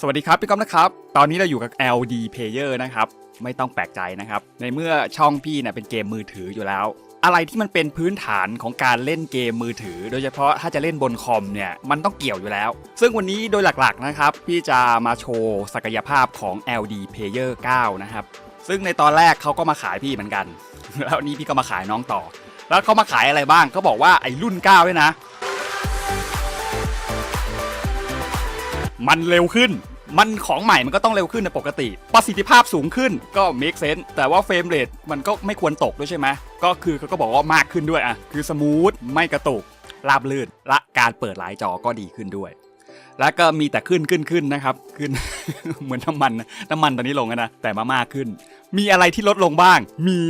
สวัสดีครับ พี่ก๊อฟนะครับ ตอนนี้เราอยู่กับ LD Player นะครับ ไม่ต้องแปลกใจนะครับ ในเมื่อช่องพี่เนี่ยเป็นเกมมือถืออยู่แล้ว อะไรที่มันเป็นพื้นฐานของการเล่นเกมมือถือ โดยเฉพาะถ้าจะเล่นบนคอมเนี่ยมันต้องเกี่ยวอยู่แล้ว ซึ่งวันนี้โดยหลักๆนะครับพี่จะมาโชว์ศักยภาพของ LD Player 9 นะครับ ซึ่งในตอนแรกเขาก็มาขายพี่เหมือนกัน แล้วนี่พี่ก็มาขายน้องต่อ แล้วเขามาขายอะไรบ้างเขาบอกว่าไอ้รุ่น9ด้วยนะ มันเร็วขึ้น มันของใหม่มันก็ต้องเร็วขึ้นในปกติ ประสิทธิภาพสูงขึ้นก็ make sense แต่ว่าเฟรมเรทมันก็ไม่ควรตกด้วยใช่ไหมก็คือเขาก็บอกว่ามากขึ้นด้วยอะคือสมูทไม่กระตุกราบลื่นและการเปิดหลายจอก็ดีขึ้นด้วย แล้วก็มีแต่ขึ้นขึ้นขึ้นนะครับ ขึ้น เหมือนน้ำมันน้ำมันตอนนี้ลงนะแต่มามากขึ้น มีอะไรที่ลดลงบ้าง มี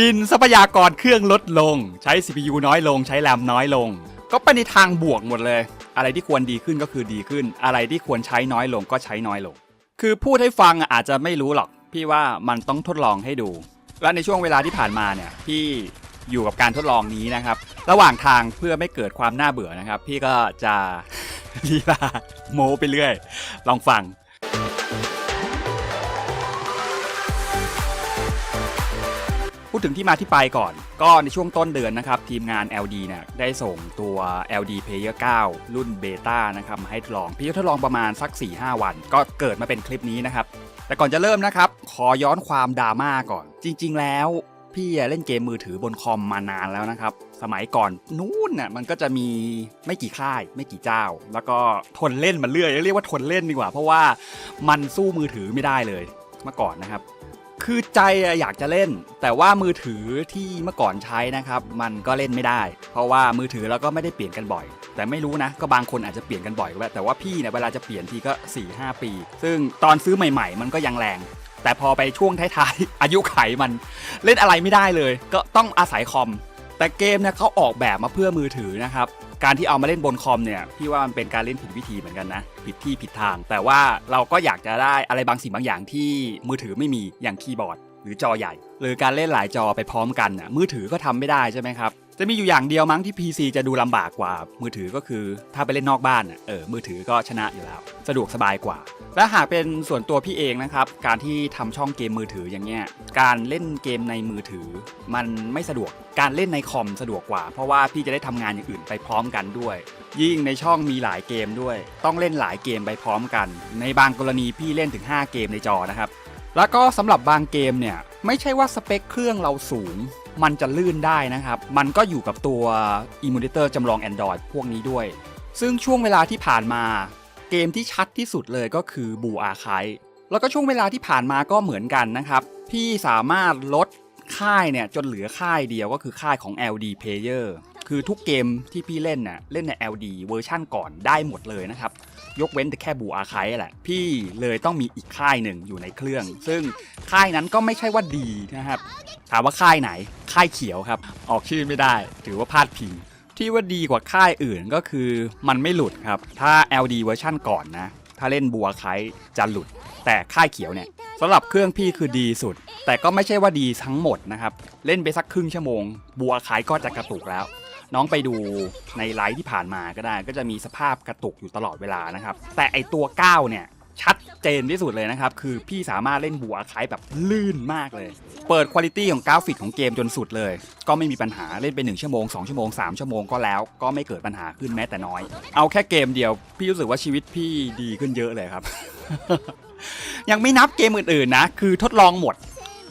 กินทรัพยากรเครื่องลดลง ใช้ CPU น้อยลง ใช้แรมน้อยลง ก็ไปในทางบวกหมดเลย อะไรที่ควรดีขึ้นก็คือดีขึ้น อะไรที่ควรใช้น้อยลงก็ใช้น้อยลง คือพูดให้ฟังอาจจะไม่รู้หรอก พี่ว่ามันต้องทดลองให้ดู และในช่วงเวลาที่ผ่านมาเนี่ยพี่อยู่กับการทดลองนี้นะครับ ระหว่างทางเพื่อไม่เกิดความน่าเบื่อนะครับ พี่ก็จะลีลาโมไปเรื่อย ลองฟัง พูดถึงที่มาที่ไปก่อน ก็ในช่วงต้นเดือนนะครับ ทีมงาน LD เนี่ยได้ส่งตัว LD Player 9 รุ่นเบต้านะครับมาให้ทดลอง พี่ก็ทดลองประมาณสัก 4-5 วัน ก็เกิดมาเป็นคลิปนี้นะครับ แต่ก่อนจะเริ่มนะครับ ขอย้อนความดราม่าก่อน จริง ๆ แล้วพี่เล่นเกมมือถือบนคอมมานานแล้วนะครับ สมัยก่อนนู้นน่ะมันก็จะมีไม่กี่ค่าย ไม่กี่เจ้า แล้วก็ทนเล่นมาเรื่อยเรียกว่าทนเล่นดีกว่า เพราะว่ามันสู้มือถือไม่ได้เลยเมื่อก่อนนะครับ คือใจอะอยากจะเล่น แต่ว่ามือถือที่เมื่อก่อนใช้นะครับ มันก็เล่นไม่ได้ เพราะว่ามือถือเราก็ไม่ได้เปลี่ยนกันบ่อย แต่ไม่รู้นะ ก็บางคนอาจจะเปลี่ยนกันบ่อยก็ได้แต่ว่าพี่เนี่ยเวลาจะเปลี่ยนทีก็ 4-5 ปี ซึ่งตอนซื้อใหม่ ๆ มันก็ยังแรง แต่พอไปช่วงท้ายๆอายุไขมันเล่นอะไรไม่ได้เลย ก็ต้องอาศัยคอมแต่เกมเนี่ยเขาออกแบบมาเพื่อมือถือนะครับ การที่เอามาเล่นบนคอมเนี่ยพี่ว่ามันเป็นการเล่นผิดวิธีเหมือนกันนะ ผิดที่ผิดทาง แต่ว่าเราก็อยากจะได้อะไรบางสิ่งบางอย่างที่มือถือไม่มีอย่างคีย์บอร์ด หรือจอใหญ่ หรือการเล่นหลายจอไปพร้อมกันน่ะมือถือก็ทำไม่ได้ใช่ไหมครับ จะมีอยู่อย่างเดียวมั้งที่ PC จะดูลำบากกว่ามือถือก็คือถ้าไปเล่นนอกบ้านเออมือถือก็ชนะอยู่แล้ว สะดวกสบายกว่า และหากเป็นส่วนตัวพี่เองนะครับการที่ทำช่องเกมมือถืออย่างเงี้ยการเล่นเกมในมือถือ มันไม่สะดวกการเล่นในคอมสะดวกกว่า เพราะว่าพี่จะได้ทำงานอย่างอื่นไปพร้อมกันด้วย ยิ่งในช่องมีหลายเกมด้วย ต้องเล่นหลายเกมไปพร้อมกัน ในบางกรณีพี่เล่นถึง 5 เกมในจอนะครับแล้วก็สำหรับบางเกมเนี่ยไม่ใช่ว่าสเปคเครื่องเราสูง มันจะลื่นได้นะครับ มันก็อยู่กับตัว Emulator จำลอง Android พวกนี้ด้วย ซึ่งช่วงเวลาที่ผ่านมา เกมที่ชัดที่สุดเลยก็คือบูอาคายแล้วก็ช่วงเวลาที่ผ่านมาก็เหมือนกันนะครับ พี่สามารถลดค่ายเนี่ยจนเหลือค่ายเดียวก็คือค่ายของ LD Player คือทุกเกมที่พี่เล่นน่ะเล่นใน LD เวอร์ชั่นก่อนได้หมดเลยนะครับ ยกเว้นแต่แค่บูอาคายแหละ พี่เลยต้องมีอีกค่ายหนึ่งอยู่ในเครื่อง ซึ่งค่ายนั้นก็ไม่ใช่ว่าดีนะครับ ถามว่าค่ายไหน ค่ายเขียวครับ ออกชื่อไม่ได้ ถือว่าพลาดพิงที่ว่าดีกว่าค่ายอื่นก็คือมันไม่หลุดครับ ถ้า LD เวอร์ชั่นก่อนนะ ถ้าเล่นบัวไคจะหลุด แต่ค่ายเขียวเนี่ยสำหรับเครื่องพี่คือดีสุด แต่ก็ไม่ใช่ว่าดีทั้งหมดนะครับ เล่นไปสักครึ่งชั่วโมง บัวไคก็จะกระตุกแล้ว น้องไปดูในไลฟ์ที่ผ่านมาก็ได้ ก็จะมีสภาพกระตุกอยู่ตลอดเวลานะครับ แต่ไอตัว 9 เนี่ยชัดเจนที่สุดเลยนะครับ คือพี่สามารถเล่นบัวคล้ายแบบลื่นมากเลย เปิดคุณ i t y ของกราฟิกของเกมจนสุดเลย ก็ไม่มีปัญหาเล่นไป1ชั่วโมง 2 ชั่วโมง 3 ชั่วโมงก็แล้ว ก็ไม่เกิดปัญหาขึ้นแม้แต่น้อย เอาแค่เกมเดียว พี่รู้สึกว่าชีวิตพี่ดีขึ้นเยอะเลยครับ ยังไม่นับเกมอื่นๆนะ คือทดลองหมด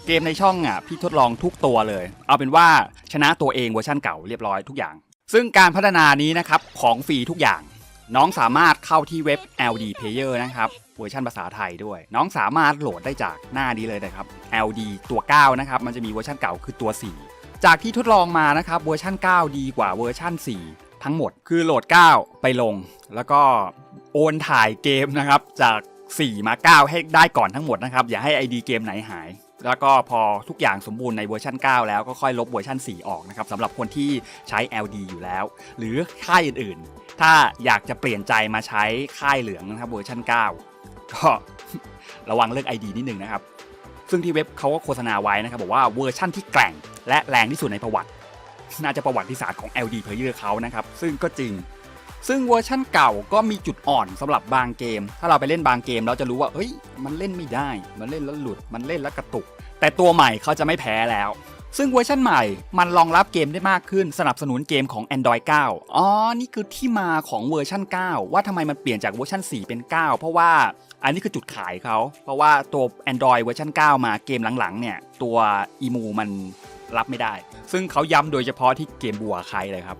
เกมในช่องอะพี่ทดลองทุกตัวเลย เอาเป็นว่าชนะตัวเองเวอร์ชั่นเก่าเรียบร้อยทุกอย่าง ซึ่งการพัฒนานี้นะครับของฟรีทุกอย่าง น้องสามารถเข้าที่เว็บ LD Player นะครับเวอร์ชันภาษาไทยด้วย น้องสามารถโหลดได้จากหน้านี้เลยนะครับ LD ตัว 9 นะครับ มันจะมีเวอร์ชันเก่าคือตัว 4 จากที่ทดลองมานะครับเวอร์ชัน9 ดีกว่าเวอร์ชัน4 ทั้งหมด คือโหลด 9 ไปลง แล้วก็โอนถ่ายเกมนะครับจาก 4 มา 9 ให้ได้ก่อนทั้งหมดนะครับ อย่าให้ ID เกมไหนหาย แล้วก็พอทุกอย่างสมบูรณ์ในเวอร์ชัน9 แล้วก็ค่อยลบเวอร์ชัน4 ออกนะครับสำหรับคนที่ใช้ LD อยู่แล้ว หรือค่ายอื่นๆ ถ้าอยากจะเปลี่ยนใจมาใช้ค่ายเหลืองนะครับเวอร์ชัน9 ก็ระวังเรื่อง ID นิดนึงนะครับ ซึ่งที่เว็บเขาก็โฆษณาไว้นะครับบอกว่าเวอร์ชั่นที่แกร่งและแรงที่สุดในประวัติ น่าจะประวัติศาสตร์ของ LD Player เขานะครับซึ่งก็จริง ซึ่งเวอร์ชั่นเก่าก็มีจุดอ่อนสำหรับบางเกม ถ้าเราไปเล่นบางเกมเราจะรู้ว่าเฮ้ยมันเล่นไม่ได้ มันเล่นแล้วหลุดมันเล่นแล้วกระตุก แต่ตัวใหม่เขาจะไม่แพ้แล้ว ซึ่งเวอร์ชันใหม่มันรองรับเกมได้มากขึ้นสนับสนุนเกมของ Android 9 อ๋อ นี่คือที่มาของเวอร์ชัน9 ว่าทำไมมันเปลี่ยนจากเวอร์ชัน4 เป็น 9 เพราะว่าอันนี้คือจุดขายเขาเพราะว่าตัว Android เวอร์ชัน9 มาเกมหลังๆ เนี่ยตัวอีมูมันรับไม่ได้ ซึ่งเขาย้ำโดยเฉพาะที่เกมบัวใครเลยครับ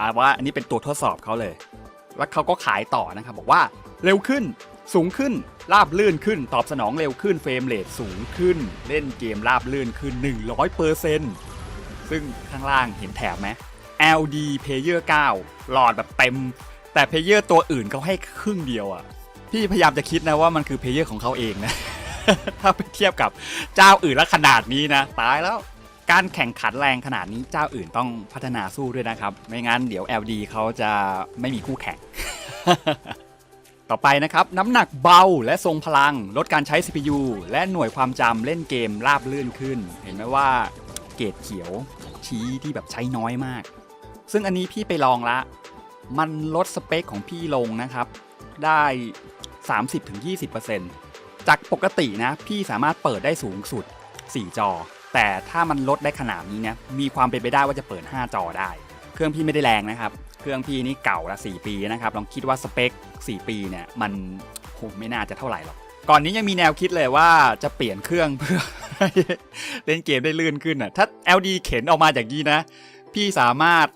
อาว่าอันนี้เป็นตัวทดสอบเขาเลย แล้วเขาก็ขายต่อนะครับ บอกว่าเร็วขึ้นสูงขึ้นราบลื่นขึ้น ตอบสนองเร็วขึ้นเฟรมเรทสูงขึ้น เล่นเกมราบลื่นขึ้น 100%ซึ่งข้างล่างเห็นแถบไหม LD Player 9 หลอดแบบเต็ม แต่เพลเยอร์ตัวอื่นเขาให้ครึ่งเดียวอะ่ะพี่พยายามจะคิดนะว่ามันคือเพลเยอร์ของเขาเองนะ ถ้าไปเทียบกับเจ้าอื่นแล้วขนาดนี้นะ ตายแล้ว การแข่งขันแรงขนาดนี้เจ้าอื่นต้องพัฒนาสู้ด้วยนะครับ ไม่งั้นเดี๋ยว LD เขาจะไม่มีคู่แข่ง ต่อไปนะครับ น้ำหนักเบาและทรงพลัง ลดการใช้ CPU และหน่วยความจำเล่นเกมราบลื่นขึ้น เห็นไหมว่าเกรดเขียวชี้ที่แบบใช้น้อยมาก ซึ่งอันนี้พี่ไปลองละ มันลดสเปคของพี่ลงนะครับ ได้ 30-20%จากปกตินะ พี่สามารถเปิดได้สูงสุด 4 จอ แต่ถ้ามันลดได้ขนาดนี้เนี่ยมีความเป็นไปได้ว่าจะเปิด 5 จอได้ เครื่องพี่ไม่ได้แรงนะครับ เครื่องพี่นี่เก่าละ 4 ปีนะครับลองคิดว่าสเปค 4 ปีเนี่ยมันโหไม่น่าจะเท่าไหร่หรอกก่อนนี้ยังมีแนวคิดเลยว่าจะเปลี่ยนเครื่องเพื่อเล่นเกมได้ลื่นขึ้นอะถ้า LD เข็นออกมาจากนี้นะ พี่สามารถ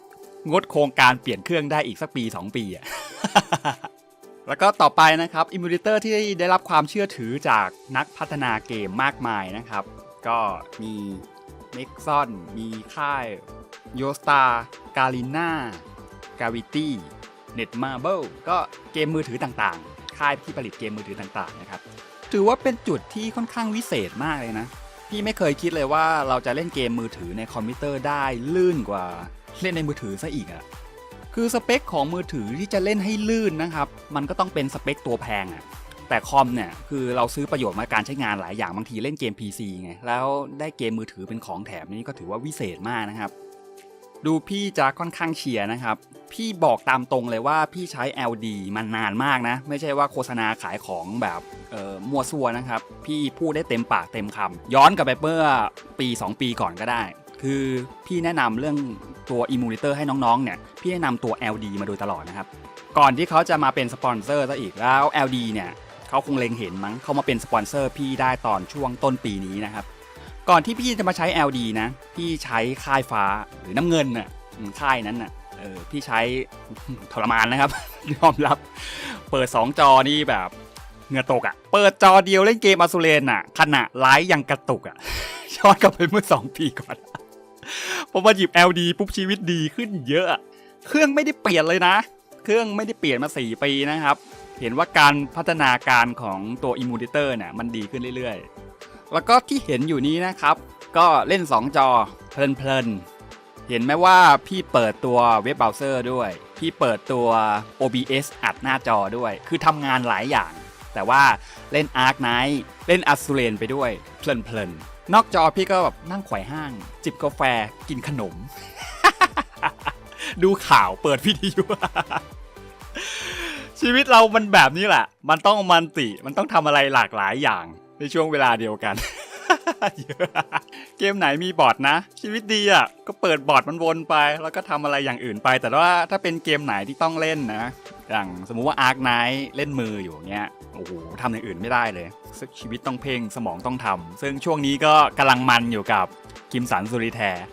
งดโครงการเปลี่ยนเครื่องได้อีกสักปี 2 ปีอะแล้วก็ต่อไปนะครับอิมูเลเตอร์ที่ได้รับความเชื่อถือจากนักพัฒนาเกมมากมายนะครับ ก็มี n e x o n มีค่าย y o s t a r g a l i n a g a v i t y Netmarble ก็เกมมือถือต่างๆ ค่ายที่ผลิตเกมมือถือต่างๆนะครับ ถือว่าเป็นจุดที่ค่อนข้างวิเศษมากเลยนะ พี่ไม่เคยคิดเลยว่าเราจะเล่นเกมมือถือในคอมพิวเตอร์ได้ลื่นกว่าเล่นในมือถือซะอีกอะคือสเปคของมือถือที่จะเล่นให้ลื่นนะครับ มันก็ต้องเป็นสเปคตัวแพงอะ แต่คอมเนี่ยคือเราซื้อประโยชน์มาการใช้งานหลายอย่างบางทีเล่นเกม PC ไงแล้วได้เกมมือถือเป็นของแถมนี่ก็ถือว่าวิเศษมากนะครับ ดูพี่จะค่อนข้างเชียร์นะครับ พี่บอกตามตรงเลยว่าพี่ใช้ LD มานานมากนะ ไม่ใช่ว่าโฆษณาขายของแบบเอ่อมัวซัวนะครับ พี่พูดได้เต็มปากเต็มคำย้อนกลับไปเมื่อปี 2 ปีก่อนก็ได้ คือพี่แนะนำเรื่องตัว Emulator ให้น้องๆเนี่ยพี่แนะนำตัว LD มาโดยตลอดนะครับก่อนที่เขาจะมาเป็นสปอนเซอร์ซะอีกแล้ว LD เนี่ย เขาคงเล็งเห็นมั้งเขามาเป็นสปอนเซอร์พี่ได้ตอนช่วงต้นปีนี้นะครับ ก่อนที่พี่จะมาใช้ LD นะพี่ใช้ค่ายฟ้าหรือน้ำเงินน่ะค่ายนั้นน่ะเออพี่ใช้ทรมานนะครับยอมรับ เปิด 2 จอนี่แบบเงือตกอะ่ะ เปิดจอเดียวเล่นเกมอสูเรนอะ ขณะไลฟ์ยังกระตุกอะ่ะย้อนกลับไปเมื่อ 2 ปีก่อนผมมาหยิบ LD ปุ๊บชีวิตดีขึ้นเยอะ เครื่องไม่ได้เปลี่ยนเลยนะ เครื่องไม่ได้เปลี่ยนมา 4 ปีนะครับ เห็นว่าการพัฒนาการของตัว Emulator เนี่ยมันดีขึ้นเรื่อยๆ แล้วก็ที่เห็นอยู่นี้นะครับ ก็เล่น 2 จอเพลินๆ เห็นไหมว่าพี่เปิดตัวเว็บเบราว์เซอร์ด้วย พี่เปิดตัว OBS อัดหน้าจอด้วย คือทำงานหลายอย่าง แต่ว่าเล่น Ark Knight เล่น a s u r e n ไปด้วยเพลินๆ นอกจอพี่ก็แบบนั่งไขว่ห้าง จิบกาแฟกินขนม ดูข่าวเปิดวิทยุ ชีวิตเรามันแบบนี้แหละ มันต้องมันติ มันต้องทำอะไรหลากหลายอย่างในช่วงเวลาเดียวกัน เกมไหนมีบอทนะ ชีวิตดีอะ ก็เปิดบอทมันวนไป แล้วก็ทำอะไรอย่างอื่นไป แต่ว่าถ้าเป็นเกมไหนที่ต้องเล่นนะ อย่างสมมุติว่า Ark Knight เล่นมืออยู่เงี้ย โอ้โหทำอย่างอื่นไม่ได้เลยซึ่งชีวิตต้องเพ่งสมองต้องทำ ซึ่งช่วงนี้ก็กำลังมันอยู่กับคิมสันสุริแทร์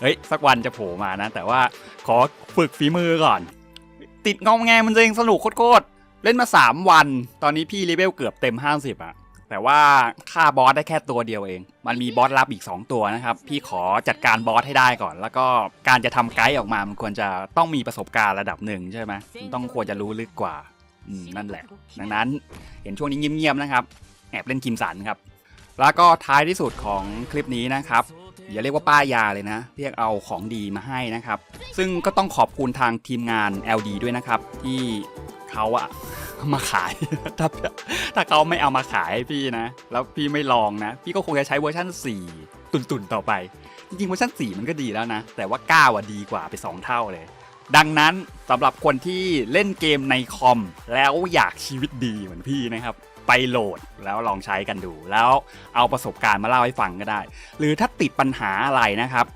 เฮ้ย สักวันจะโผล่มานะ แต่ว่าขอฝึกฝีมือก่อน ติดงอมแงมันจริงสนุกโคตรเล่นมา 3 วัน ตอนนี้พี่เลเวลเกือบเต็ม 50อะแต่ว่าฆ่าบอสได้แค่ตัวเดียวเอง มันมีบอสลับอีก 2 ตัวนะครับ พี่ขอจัดการบอสให้ได้ก่อน แล้วก็การจะทำไกด์ออกมา มันควรจะต้องมีประสบการณ์ระดับหนึ่งใช่ไหมต้องควรจะรู้ลึกกว่า นั่นแหละ ดังนั้นเห็นช่วงนี้เงียบๆนะครับ แอบเล่นคิมสันครับ แล้วก็ท้ายที่สุดของคลิปนี้นะครับ อย่าเรียกว่าป้ายาเลยนะ เรียกเอาของดีมาให้นะครับ ซึ่งก็ต้องขอบคุณทางทีมงาน LD ด้วยนะครับ ที่เขาอะมาขาย ถ้าถ้าเขาไม่เอามาขายพี่นะ แล้วพี่ไม่ลองนะ พี่ก็คงจะใช้เวอร์ชัน4 ตุนๆต่อไป จริงๆเวอร์ชัน4 มันก็ดีแล้วนะ แต่ว่า 9 อะดีกว่าไป 2 เท่าเลย ดังนั้นสำหรับคนที่เล่นเกมในคอม แล้วอยากชีวิตดีเหมือนพี่นะครับ ไปโหลดแล้วลองใช้กันดู แล้วเอาประสบการณ์มาเล่าให้ฟังก็ได้ หรือถ้าติดปัญหาอะไรนะครับ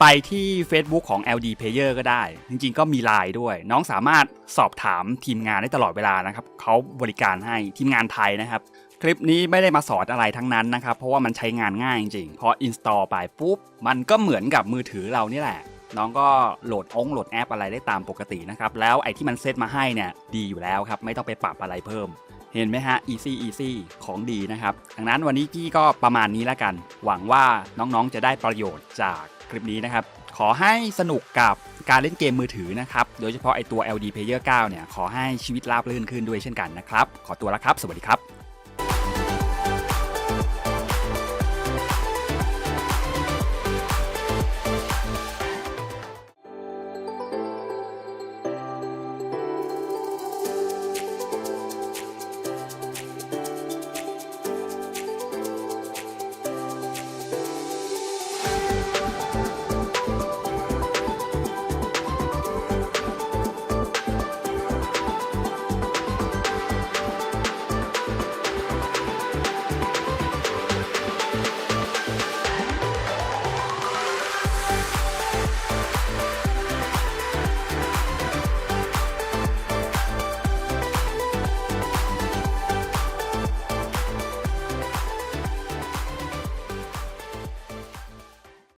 ไปที่ Facebook ของ LD Player ก็ได้ จริงๆ ก็มีไลน์ด้วย น้องสามารถสอบถามทีมงานได้ตลอดเวลานะครับเขาบริการให้ทีมงานไทยนะครับ คลิปนี้ไม่ได้มาสอนอะไรทั้งนั้นนะครับ เพราะว่ามันใช้งานง่ายจริงๆพอ install ไปปุ๊บมันก็เหมือนกับมือถือเรานี่แหละน้องก็โหลดองค์โหลดแอปอะไรได้ตามปกตินะครับ แล้วไอ้ที่มันเซตมาให้เนี่ยดีอยู่แล้วครับ ไม่ต้องไปปรับอะไรเพิ่ม เห็นไหมฮะ easy easy ของดีนะครับ ดังนั้นวันนี้พี่ก็ประมาณนี้แล้วกัน หวังว่าน้องๆจะได้ประโยชน์จากคลิปนี้นะครับ ขอให้สนุกกับการเล่นเกมมือถือนะครับ โดยเฉพาะไอตัว LD Player 9 เนี่ย ขอให้ชีวิตราบรื่นขึ้นด้วยเช่นกันนะครับ ขอตัวแล้วครับ สวัสดีครับ